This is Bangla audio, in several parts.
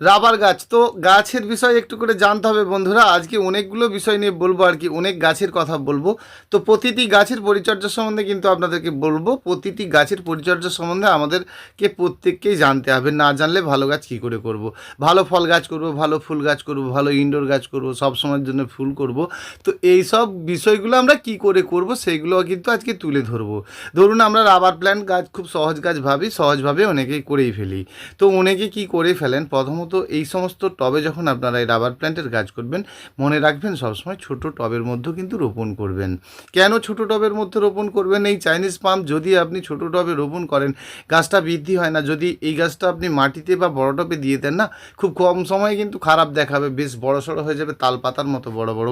রাবার গাছ। তো গাছের বিষয় একটু করে জানতে হবে বন্ধুরা, আজকে অনেকগুলো বিষয় নিয়ে বলব আর কি, অনেক গাছের কথা বলব। তো প্রতিটি গাছের পরিচর্যা সম্বন্ধে কিন্তু আপনাদেরকে বলব, প্রতিটি গাছের পরিচর্যা সম্বন্ধে আমাদেরকে প্রত্যেককেই জানতে হবে, না জানলে ভালো গাছ কী করে করব। ভালো ফল গাছ করব, ভালো ফুল গাছ করব, ভালো ইনডোর গাছ করব, সব সময়ের জন্য ফুল করব। তো এই সব বিষয়গুলো আমরা কি করে করব সেইগুলো কিন্তু আজকে তুলে ধরবো। ধরুন আমরা রাবার প্ল্যান্ট গাছ খুব সহজ গাছ ভাবি, সহজভাবে অনেকেই করেই ফেলি। তো অনেকে কি করে ফেলেন? প্রথমত এই সমস্ত টবে যখন আপনারা এই রাবার প্ল্যান্টের গাছ করবেন, মনে রাখবেন সবসময় ছোট টবের মধ্যেও কিন্তু রোপণ করবেন। কেন ছোট টবের মধ্যে রোপণ করবেন? এই চাইনিজ পাম্প যদি আপনি ছোট টবে রোপণ করেন, গাছটা বৃদ্ধি হয় না। যদি এই গাছটা আপনি মাটিতে বা বড় টবে দিয়ে দেন না, খুব কম সময়ে কিন্তু খারাপ দেখাবে, বেশ বড় সড়ো হয়ে যাবে তাল পাতার মতো বড় বড়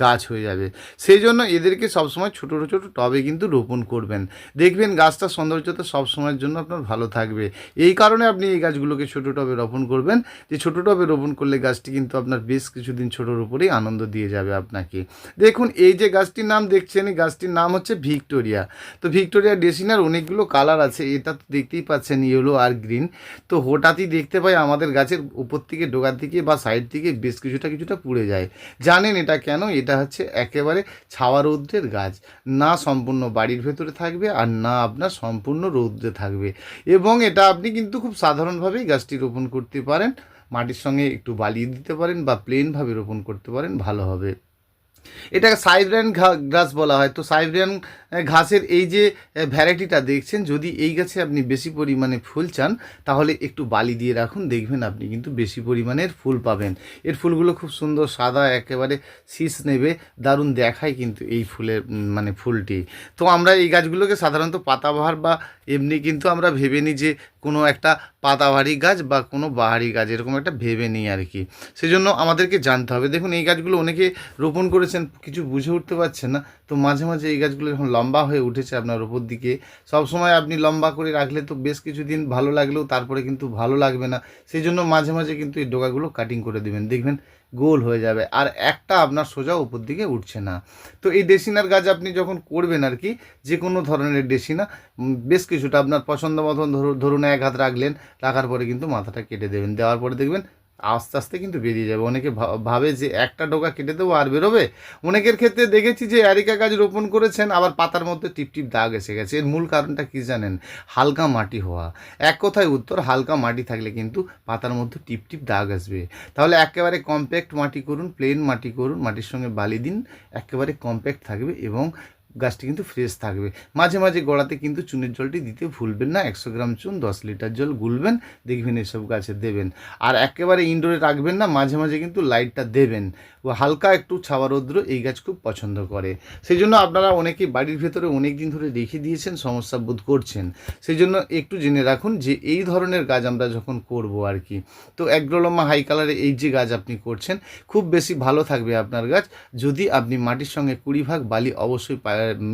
গাছ হয়ে যাবে। সেই জন্য এদেরকে সবসময় ছোটো ছোটো টবে কিন্তু রোপণ করবেন। দেখবেন গাছটার সৌন্দর্যতা সবসময়ের জন্য আপনার ভালো থাকবে। এই কারণে আপনি এই গাছগুলোকে ছোটো টবে রোপণ করবেন। যে ছোটো টবে রোপণ করলে গাছটি কিন্তু আপনার বেশ কিছুদিন ছোটোর উপরেই আনন্দ দিয়ে যাবে আপনাকে। দেখুন, এই যে গাছটির নাম দেখছেন, এই গাছটির নাম হচ্ছে ভিক্টোরিয়া। তো ভিক্টোরিয়া ডেসিনার অনেকগুলো কালার আছে, এটা তো দেখতেই পাচ্ছেন ইয়েলো আর গ্রিন। তো হঠাৎই দেখতে পাই আমাদের গাছের উপর থেকে, ডোগার থেকে বা সাইড থেকে বেশ কিছুটা কিছুটা পুড়ে যায়। জানেন এটা কেন? এটা হচ্ছে একেবারে ছাওয়া রৌদ্রের গাছ। না সম্পূর্ণ বাড়ির ভেতরে থাকবে আর না আপনার সম্পূর্ণ রৌদ্রে থাকবে। এবং এটা আপনি কিন্তু খুব সাধারণভাবেই গাছটি রোপণ করতে পারেন। মাটির সঙ্গে একটু বালিয়ে দিতে পারেন বা প্লেনভাবে রোপণ করতে পারেন, ভালো হবে। এটাকে সাইব্রিয়ান ঘাস বলা হয়। তো সাইব্রিয়ান ঘাসের এই যে ভ্যারাইটিটা দেখছেন, যদি এই গাছে আপনি বেশি পরিমাণে ফুল চান, তাহলে একটু বালি দিয়ে রাখুন, দেখবেন আপনি কিন্তু বেশি পরিমাণের ফুল পাবেন। এর ফুলগুলো খুব সুন্দর সাদা, একেবারে শীষ নেবে, দারুণ দেখায় কিন্তু এই ফুলের মানে ফুলটি। তো আমরা এই গাছগুলোকে সাধারণত পাতাবাহার বা এমনি কিন্তু আমরা ভেবে নিই যে কোনো একটা পাতাবাহারি গাছ বা কোনো বাহারি গাছ, এরকম একটা ভেবে নিই আর কি। সেজন্য আমাদেরকে জানতে হবে। দেখুন, এই গাছগুলো অনেকে রোপণ করেছেন, কিছু বুঝে উঠতে পারছেন না। তো মাঝে মাঝে এই গাছগুলো যখন লম্বা হয়ে উঠেছে আপনার উপর দিকে। সব সময় আপনি লম্বা করে রাখলে তো বেশ কিছুদিন ভালো লাগলেও তারপরে কিন্তু ভালো লাগবে না। সেই জন্য মাঝে মাঝে কিন্তু এই ডোকাগুলো কাটিং করে দেবেন। দেখবেন গোল হয়ে যাবে। আর একটা আপনার সোজা উপর দিকে উঠছে না। তো এই ডেসিনার গাছ আপনি যখন করবেন আর কি যে কোনো ধরনের ডেসিনা বেশ কিছুটা আপনার পছন্দ মতন ধরু- ধরুন এক হাত রাখলেন, রাখার পরে কিন্তু মাথাটা কেটে দেবেন। দেওয়ার পরে দেখবেন আস্তে আস্তে কিন্তু বেরিয়ে যাবে। অনেকে ভাবে যে একটা ডোকা কেটে দেবো আর বেরোবে। অনেকের ক্ষেত্রে দেখেছি যে অ্যারিকা গাছ রোপণ করেছেন, আবার পাতার মধ্যে টিপ টিপ দাগ এসে গেছে। এর মূল কারণটা কী জানেন? হালকা মাটি হওয়া। এক কথায় উত্তর, হালকা মাটি থাকলে কিন্তু পাতার মধ্যে টিপ টিপ দাগ আসবে। তাহলে একেবারে কম্প্যাক্ট মাটি করুন, প্লেন মাটি করুন, মাটির সঙ্গে বালি দিন, একেবারে কম্প্যাক্ট থাকবে এবং গাছটি কিন্তু ফ্রেশ থাকবে। মাঝে মাঝে গোড়াতে কিন্তু চুনের জলটি দিতে ভুলবেন না। একশো গ্রাম চুন, দশ লিটার জল গুলবেন, দেখবেন এসব গাছে দেবেন। আর একেবারে ইনডোরে রাখবেন না, মাঝে মাঝে কিন্তু লাইটটা দেবেন। ও হালকা একটু ছাওয়া রৌদ্র এই গাছ খুব পছন্দ করে। সেই জন্য আপনারা অনেকেই বাড়ির ভেতরে অনেক দিন ধরে রেখে দিয়েছেন, সমস্যা বোধ করছেন। সেই জন্য একটু জেনে রাখুন যে এই ধরনের গাছ আমরা যখন করব আর কি, তো অ্যাগ্রোলোমা হাই কালারে এই যে গাছ আপনি করছেন, খুব বেশি ভালো থাকবে আপনার গাছ। যদি আপনি মাটির সঙ্গে কুড়ি ভাগ বালি অবশ্যই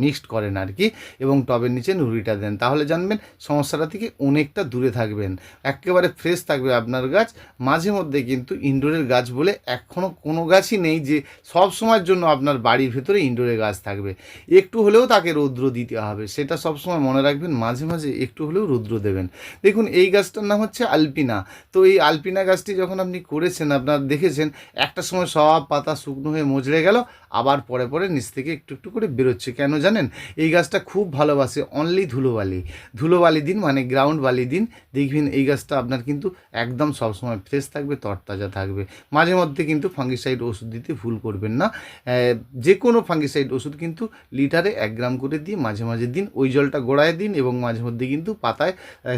মিক্সড করেন আর কি এবং টবের নিচে নুড়িটা দেন। তাহলে জানবেন সমস্যাটা থেকে অনেকটা দূরে থাকবেন। একেবারে ফ্রেশ থাকবে আপনার গাছ। মাঝে মধ্যে কিন্তু ইনডোরের গাছ বলে এখনও কোনো গাছই নেই যে সব সময়ের জন্য আপনার বাড়ির ভেতরে ইনডোরে গাছ থাকবে। একটু হলেও তাকে রৌদ্র দিতে হবে। সেটা সবসময় মনে রাখবেন, মাঝে মাঝে একটু হলেও রৌদ্র দেবেন। দেখুন, এই গাছটার নাম হচ্ছে আলপিনা। তো এই আলপিনা গাছটি যখন আপনি করেছেন, আপনার দেখেছেন, একটা সময় সব পাতা শুকনো হয়ে মজড়ে গেল, আবার পরে পরে নিচ থেকে একটু একটু করে বেরোচ্ছে। কেন জানেন? এই গাছটা খুব ভালোবাসে অনলি ধুলোবালি। ধুলোবালি দিন মানে গ্রাউন্ড বালি দিন। দেখবেন এই গাছটা আপনার কিন্তু একদম সবসময় ফ্রেশ থাকবে, তরতাজা থাকবে। মাঝে মধ্যে কিন্তু ফাঙ্গিসাইড ওষুধ দিতে ভুল করবেন না। যে কোনো ফাঙ্গিসাইড ওষুধ কিন্তু লিটারে এক গ্রাম করে দিয়ে মাঝে মাঝে দিন, ওই জলটা গোড়ায় দিন এবং মাঝে মধ্যে কিন্তু পাতায়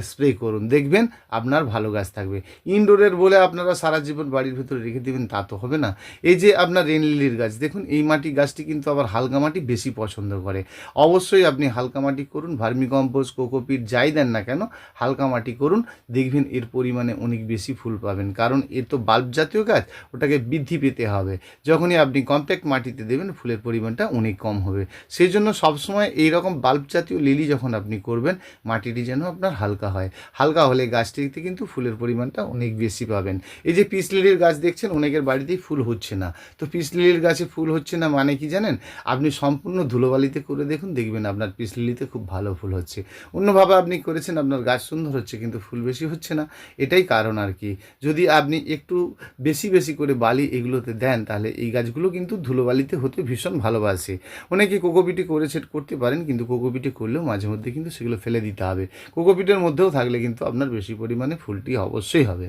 স্প্রে করুন। দেখবেন আপনার ভালো গাছ থাকবে। ইনডোরের বলে আপনারা সারা জীবন বাড়ির ভিতরে রেখে দেবেন, তা তো হবে না। এই যে আপনার রেন লিলির গাছ, দেখুন এই মাটি গাছটি কিন্তু আবার হালকা মাটি বেশি পছন্দ করে। অবশ্যই আপনি হালকা মাটি করুন, ভার্মি কম্পোস্ট কোকোপিট যাই দেন না কেন, হালকা মাটি করুন, দেখবেন এর পরিমাণে অনেক বেশি ফুল পাবেন। কারণ এর তো বাল্ব জাতীয় গাছ, ওটাকে বৃদ্ধি পেতে হবে। যখনই আপনি কম্প্যাক্ট মাটিতে দেবেন, ফুলের পরিমাণটা অনেক কম হবে। সেই জন্য সবসময় এই রকম বাল্ব জাতীয় লিলি যখন আপনি করবেন, মাটিটি যেন আপনার হালকা হয়। হালকা হলে গাছটিতে কিন্তু ফুলের পরিমাণটা অনেক বেশি পাবেন। এই যে পিস লিলির গাছ দেখছেন, অনেকের বাড়িতেই ফুল হচ্ছে না। তো পিস লিলির গাছে ফুল হচ্ছে না মানে কি জানেন? আপনি সম্পূর্ণ ধুলোবালি ধুলোবালিতে করে দেখুন, দেখবেন আপনার পিস লিলিতে খুব ভালো ফুল হচ্ছে। অন্যভাবে আপনি করেছেন, আপনার গাছ সুন্দর হচ্ছে কিন্তু ফুল বেশি হচ্ছে না। এটাই কারণ আর কি। যদি আপনি একটু বেশি বেশি করে বালি এগুলোতে দেন, তাহলে এই গাছগুলো কিন্তু ধুলোবালিতে হতে ভীষণ ভালোবাসে। অনেকে কোকোপিটি করে সেট করতে পারেন, কিন্তু কোকোপিটি করলেও মাঝে মধ্যে কিন্তু সেগুলো ফেলে দিতে হবে। কোকোপিটের মধ্যেও থাকলে কিন্তু আপনার বেশি পরিমাণে ফুলটি অবশ্যই হবে।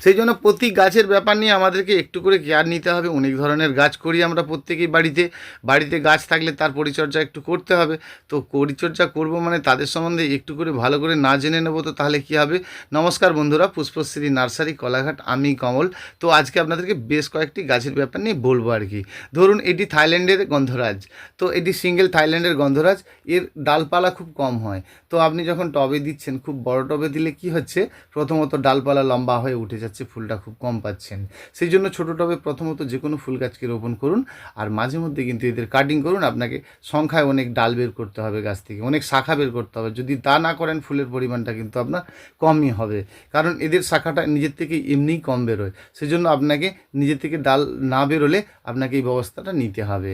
সেই জন্য প্রতি গাছের ব্যাপার নিয়ে আমাদেরকে একটু করে কেয়ার নিতে হবে। অনেক ধরনের গাছ করি আমরা প্রত্যেকেই বাড়িতে। বাড়িতে গাছ থাকলে তার পরিচর্যা একটু করতে হবে। তো পরিচর্যা করব মানে তাদের সম্বন্ধে একটু করে ভালো করে না জেনে নেব তো তাহলে কী হবে? নমস্কার বন্ধুরা, পুষ্পশ্রী নার্সারি কলাঘাট, আমি কমল। তো আজকে আপনাদেরকে বেশ কয়েকটি গাছের ব্যাপার নিয়ে বলব আর কি। ধরুন এটি থাইল্যান্ডের গন্ধরাজ। তো এটি সিঙ্গেল থাইল্যান্ডের গন্ধরাজ। এর ডালপালা খুব কম হয়। তো আপনি যখন টবে দিচ্ছেন, খুব বড় টবে দিলে কি হচ্ছে? প্রথমত ডালপালা লম্বা হয়ে উঠে যাচ্ছে, ফুলটা খুব কম পাচ্ছেন। সেই জন্য ছোটো টবে প্রথমত যে কোনো ফুল গাছকে রোপণ করুন, আর মাঝে মধ্যে কিন্তু এদের কাটিং করুন। আপনাকে সংখ্যায় অনেক ডাল বের করতে হবে গাছ থেকে, অনেক শাখা বের করতে হবে। যদি তা না করেন, ফুলের পরিমাণটা কিন্তু আপনার কমই হবে। কারণ এদের শাখাটা নিজের থেকে এমনিই কম বেরোয়। সেজন্য আপনাকে নিজের থেকে ডাল না বেরোলে আপনাকে এই ব্যবস্থাটা নিতে হবে।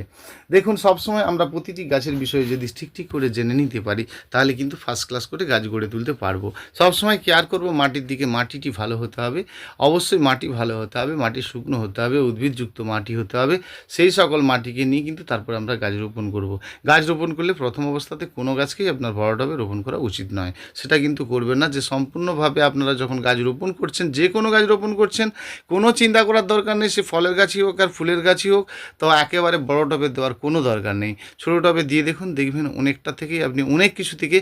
দেখুন, সবসময় আমরা প্রতিটি গাছের বিষয়ে যদি ঠিক ঠিক করে জেনে নিতে পারি, তাহলে কিন্তু ফার্স্ট ক্লাস করে গাছ গড়ে তুলতে পারব। সবসময় কেয়ার করব মাটির দিকে, মাটিটি ভালো হতে হবে। অবশ্যই মাটি ভালো হতে হবে, মাটি শুকনো হতে হবে, উদ্ভিদযুক্ত মাটি হতে হবে, সেই সকল মাটিকে নিয়ে কিন্তু তারপরে আমরা গাছ রোপণ করব। গাছ রোপণ করলে প্রথম অবস্থাতে কোনো গাছকেই আপনার বড় টবে রোপণ করা উচিত নয়। সেটা কিন্তু করবেন না যে সম্পূর্ণভাবে আপনারা যখন গাছ রোপণ করছেন, যে কোনো গাছ রোপণ করছেন, কোনো চিন্তা করার দরকার নেই, সে ফলের গাছই হোক আর ফুলের গাছই হোক, তো একেবারে বড় টবে দেওয়ার কোনো দরকার নেই। ছোটো টবে দিয়ে দেখুন, দেখবেন অনেকটা থেকেই আপনি অনেক কিছু থেকে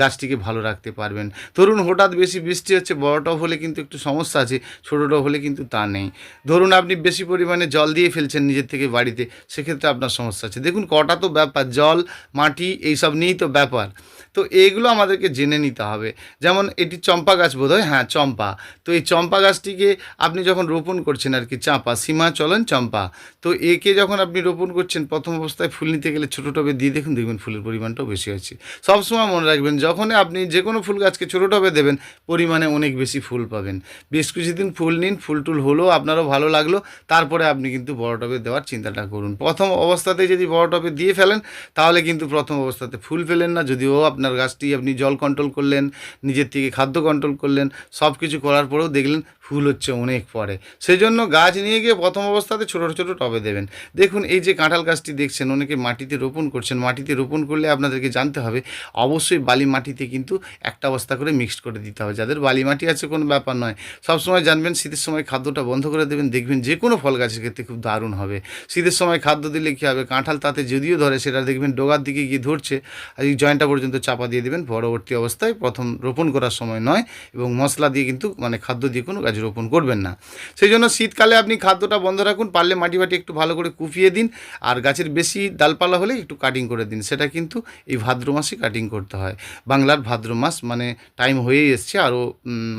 গাছটিকে ভালো রাখতে পারবেন। ধরুন হঠাৎ বেশি বৃষ্টি হচ্ছে, বড় টব হলে কিন্তু একটু সমস্যা আছে, ছোটো টব হলে কিন্তু তা নেই। ধরুন আপনি বেশি পরিমাণে জল দিয়ে ফেলছেন নিজের থেকে বাড়িতে, সেক্ষেত্রে আপনার সমস্যা আছে। দেখুন, কটা তো ব্যাপার, জল, মাটি, এইসব নিয়েই তো ব্যাপার। তো এইগুলো আমাদেরকে জেনে নিতে হবে। যেমন এটি চম্পা গাছ বোধহয়? হ্যাঁ চম্পা। তো এই চম্পা গাছটিকে আপনি যখন রোপণ করছেন আর কি, চাঁপা সীমা চলন চম্পা, তো একে যখন আপনি রোপণ করছেন, প্রথম অবস্থায় ফুল নিতে গেলে ছোটো টবে দিয়ে দেখুন, দেখবেন ফুলের পরিমাণটাও বেশি আছে সবসময় মনে রাখবেন, যখনই আপনি যে কোনো ফুল গাছকে ছোটো টবে দেবেন, পরিমাণে অনেক বেশি ফুল পাবেন। বেশ কিছুদিন ফুল নিন, ফুল টুল হলো আপনারও ভালো লাগল। তারপরে আপনি কিন্তু বড় টবে দেওয়ার চিন্তাটা করুন। প্রথম অবস্থাতে যদি বড় টবে দিয়ে ফেলেন, তাহলে কিন্তু প্রথম অবস্থাতে ফুল ফেলেন না। যদিও আপনার গাছটি আপনি জল কন্ট্রোল করলেন, নিজের থেকে খাদ্য কন্ট্রোল করলেন সব কিছু করার পরেও দেখলেন ফুল হচ্ছে অনেক পরে। সেই জন্য গাছ নিয়ে গিয়ে প্রথম অবস্থাতে ছোটো ছোটো টবে দেবেন। দেখুন, এই যে কাঁঠাল গাছটি দেখছেন, অনেকে মাটিতে রোপণ করছেন। মাটিতে রোপণ করলে আপনাদেরকে জানতে হবে, অবশ্যই বালি মাটিতে কিন্তু একটা বস্তা করে মিক্সড করে দিতে হবে। যাদের বালি মাটি আছে, কোনো ব্যাপার নয়। সবসময় জানবেন, শীতের সময় খাদ্যটা বন্ধ করে দেবেন, দেখবেন যে কোনো ফল গাছের ক্ষেত্রে খুব দারুণ হবে। শীতের সময় খাদ্য দিলে কী হবে? কাঁঠাল তাতে যদিও ধরে, সেটা দেখবেন ডোগার দিকে গিয়ে ধরছে, আর এই জয়েন্টটা পর্যন্ত চাপা দিয়ে দেবেন। পরবর্তী অবস্থায় প্রথম রোপণ করার সময় নয়, এবং মশলা দিয়ে কিন্তু মানে খাদ্য দিয়ে কোনো গাছ রোপণ করবেন না। সেই জন্য শীতকালে আপনি খাদ্যটা বন্ধ রাখুন, পারলে মাটি বাটি একটু ভালো করে কুপিয়ে দিন, আর গাছের বেশি ডালপালা হলে একটু কাটিং করে দিন। সেটা কিন্তু এই ভাদ্র মাসে কাটিং করতে হয়। বাংলার ভাদ্র মাস মানে টাইম হয়েই এসছে, আরও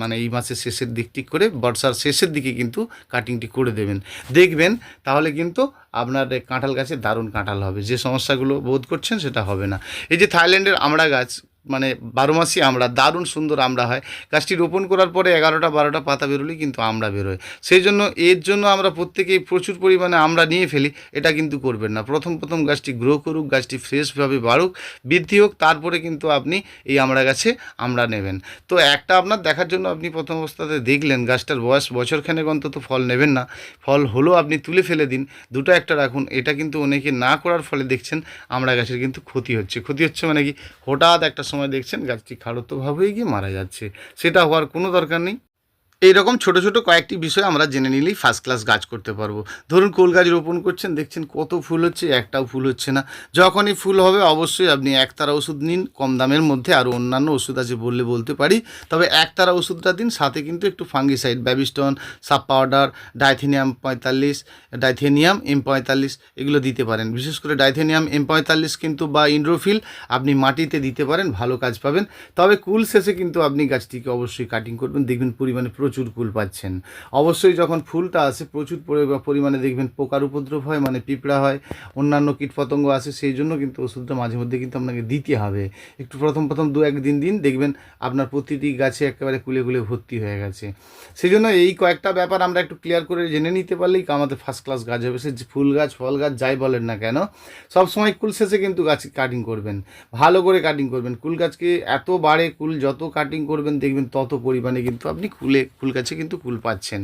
মানে এই মাসের শেষের দিকটি করে বর্ষার শেষের দিকে কিন্তু কাটিংটি করে দেবেন। দেখবেন তাহলে কিন্তু আপনার কাঁঠাল গাছে দারুণ কাঁঠাল হবে। যে সমস্যাগুলো বোধ করছেন সেটা হবে না। এই যে থাইল্যান্ডের আমড়া গাছ মানে বারো মাসই আমড়া দারুণ সুন্দর আমড়া হয়। গাছটি রোপণ করার পরে এগারোটা, বারোটা পাতা বেরোলেই কিন্তু আমড়া বেরোয় সেই জন্য, এর জন্য আমরা প্রত্যেকেই প্রচুর পরিমাণে আমরা নিয়ে ফেলি, এটা কিন্তু করবেন না। প্রথম প্রথম গাছটি গ্রো করুক, গাছটি ফ্রেশভাবে বাড়ুক, বৃদ্ধি হোক, তারপরে কিন্তু আপনি এই আমড়া গাছে আমরা নেবেন। তো একটা আপনার দেখার জন্য আপনি প্রথম অবস্থাতে দেখলেন, গাছটার বয়স বছরখানেক অন্তত ফল নেবেন না। ফল হলেও আপনি তুলে ফেলে দিন, দুটো একটা রাখুন, এটা কিন্তু অনেকে না করার ফলে দেখছেন আমড়া গাছের কিন্তু ক্ষতি হচ্ছে। ক্ষতি হচ্ছে মানে কি? হঠাৎ একটা সময় দেখছেন গাছটি খাড়ত্বভাব হয়ে গিয়ে মারা যাচ্ছে। সেটা হওয়ার কোনো দরকার নেই। এইরকম ছোট ছোট কয়েকটি বিষয় আমরা জেনে নিলেই ফার্স্ট ক্লাস গাছ করতে পারব। ধরুন কোল গাছ রোপণ করছেন, দেখছেন কত ফুল হচ্ছে, একটাও ফুল হচ্ছে না। যখনই ফুল হবে অবশ্যই আপনি একতারা ওষুধ নিন, কম দামের মধ্যে আরও অন্যান্য ওষুধ আছে বললে বলতে পারি। তবে একতারা ওষুধটা দিন, সাথে কিন্তু একটু ফাঙ্গিসাইড ব্যাবিস্টন সাব পাউডার ডাইথেনিয়াম পঁয়তাল্লিশ ডাইথেনিয়াম এম পঁয়তাল্লিশ এগুলো দিতে পারেন। বিশেষ করে ডাইথেনিয়াম এম পঁয়তাল্লিশ কিন্তু বা ইন্ড্রোফিল আপনি মাটিতে দিতে পারেন, ভালো কাজ পাবেন। তবে কুল শেষে কিন্তু আপনি গাছটিকে অবশ্যই কাটিং করবেন, দেখবেন পরিমাণে প্রচুর কুল পাচ্ছেন। অবশ্যই যখন ফুলটা আসে, প্রচুর পরিমাণে দেখবেন পোকার উপদ্রব হয় মানে পিঁপড়া হয়, অন্যান্য কীটপতঙ্গ আসে, সেই জন্য কিন্তু ওষুধটা মাঝে মধ্যে কিন্তু আপনাকে দিতে হবে। একটু প্রথম প্রথম দু একদিন দিন দেখবেন আপনার প্রতিটি গাছে একেবারে কুলে কুলে ভর্তি হয়ে গেছে। সেই জন্য এই কয়েকটা ব্যাপার আমরা একটু ক্লিয়ার করে জেনে নিতে পারলেই আমাদের ফার্স্ট ক্লাস গাছ হবে। সে ফুল গাছ, ফল গাছ, যাই বলেন না কেন, সব সময় কুল শেষে কিন্তু গাছ কাটিং করবেন। ভালো করে কাটিং করবেন। কুল গাছকে এত বাড়ে, কুল যত কাটিং করবেন, দেখবেন তত পরিমাণে কিন্তু আপনি কুলে কুল গাছে কিন্তু কুল পাচ্ছেন।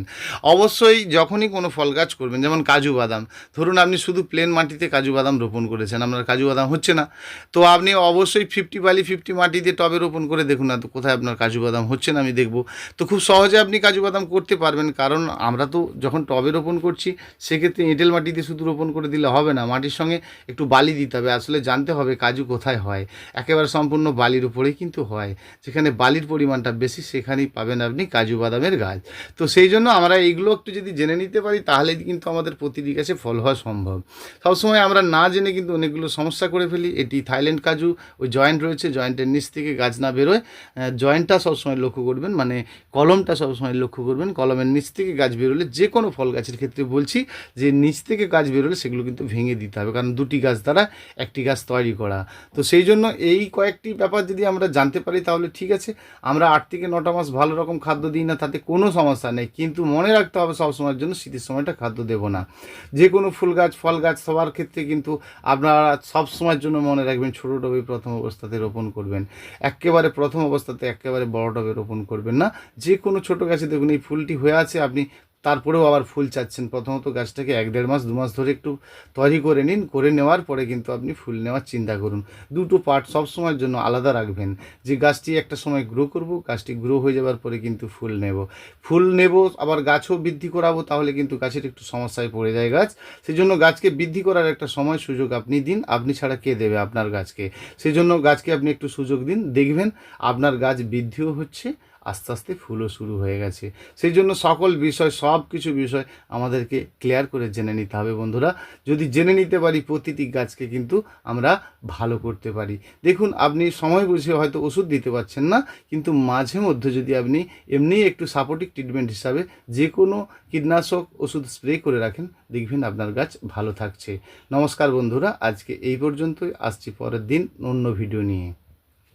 অবশ্যই যখনই কোনো ফল গাছ করবেন, যেমন কাজু বাদাম, ধরুন আপনি শুধু প্লেন মাটিতে কাজু বাদাম রোপণ করেছেন, আপনার কাজু বাদাম হচ্ছে না। তো আপনি অবশ্যই ফিফটি বালি ফিফটি মাটিতে টবে রোপণ করে দেখুন না, তো কোথায় আপনার কাজু বাদাম হচ্ছে না আমি দেখব। তো খুব সহজে আপনি কাজু বাদাম করতে পারবেন, কারণ আমরা তো যখন টবে রোপণ করছি, সেক্ষেত্রে এঁটেল মাটিতে শুধু রোপণ করে দিলে হবে না, মাটির সঙ্গে একটু বালি দিতে হবে, আসলে জানতে হবে কাজু কোথায় হয়। একেবারে সম্পূর্ণ বালির উপরেই কিন্তু হয়, যেখানে বালির পরিমাণটা বেশি সেখানেই পাবেন আপনি কাজু বাদামের গাছ। তো সেই জন্য আমরা এইগুলো একটু যদি জেনে নিতে পারি, তাহলে কিন্তু আমাদের প্রতিটি গাছে ফল হওয়া সম্ভব। সবসময় আমরা না জেনে কিন্তু অনেকগুলো সমস্যা করে ফেলি। এটি থাইল্যান্ড কাজু, ওই জয়েন্ট রয়েছে, জয়েন্টের নিচ থেকে গাছ না বেরোয়। জয়েন্টটা সবসময় লক্ষ্য করবেন মানে কলমটা সবসময় লক্ষ্য করবেন। কলমের নিচ থেকে গাছ বেরোলে যে কোনো ফল গাছের ক্ষেত্রে বলছি, যে নিচ থেকে গাছ বেরোলে সেগুলো কিন্তু ভেঙে দিতে হবে, কারণ দুটি গাছ দ্বারা একটি গাছ তৈরি করা। তো সেই জন্য এই কয়েকটি ব্যাপার যদি আমরা জানতে পারি, তাহলে ঠিক আছে। আমরা আট থেকে নটা মাস ভালো রকম খাদ্য দিই না, তাতে কোনো সমস্যা নেই, কিন্তু মনে রাখতে হবে সবসময়ের জন্য শীতের সময়টা খাদ্য দেব না। যে কোনো ফুল গাছ, ফল গাছ সবার ক্ষেত্রে কিন্তু আপনারা সব সময়ের জন্য মনে রাখবেন ছোটো টবে প্রথম অবস্থাতে রোপণ করবেন। একেবারে প্রথম অবস্থাতে একেবারে বড় টবে রোপণ করবেন না। যে কোনো ছোটো গাছে দেখুন, এই ফুলটি হয়ে আছে, আপনি তারপরেও আবার ফুল চাচ্ছেন। প্রথমত গাছটাকে এক দেড় মাস, দু মাস ধরে একটু তৈরি করে নিন, করে নেওয়ার পরে কিন্তু আপনি ফুল নেওয়ার চিন্তা করুন। দুটো পার্ট সব সময়ের জন্য আলাদা রাখবেন। যে গাছটি একটা সময় গ্রো করব, গাছটি গ্রো হয়ে যাওয়ার পরে কিন্তু ফুল নেব। ফুল নেব, আবার গাছও বৃদ্ধি করাবো, তাহলে কিন্তু গাছের একটু সমস্যায় পড়ে যায় গাছ। সেই জন্য গাছকে বৃদ্ধি করার একটা সময় সুযোগ আপনি দিন, আপনি ছাড়া কে দেবে আপনার গাছকে? সেই জন্য গাছকে আপনি একটু সুযোগ দিন, দেখবেন আপনার গাছ বৃদ্ধিও হচ্ছে আস্তে আস্তে ফুলও শুরু হয়ে গেছে। সেই জন্য সকল বিষয়, সব কিছু বিষয় আমাদেরকে ক্লিয়ার করে জেনে নিতে হবে বন্ধুরা। যদি জেনে নিতে পারি প্রতিটি গাছকে কিন্তু আমরা ভালো করতে পারি। দেখুন, আপনি সময় বুঝে হয়তো ওষুধ দিতে পারছেন না, কিন্তু মাঝে মধ্যে যদি আপনি এমনি একটু সাপোর্টিভ ট্রিটমেন্ট হিসাবে যে কোনো কীটনাশক ওষুধ স্প্রে করে রাখেন, দেখবেন আপনার গাছ ভালো থাকছে। নমস্কার বন্ধুরা, আজকে এই পর্যন্তই। আসছি পরের দিন অন্য ভিডিও নিয়ে।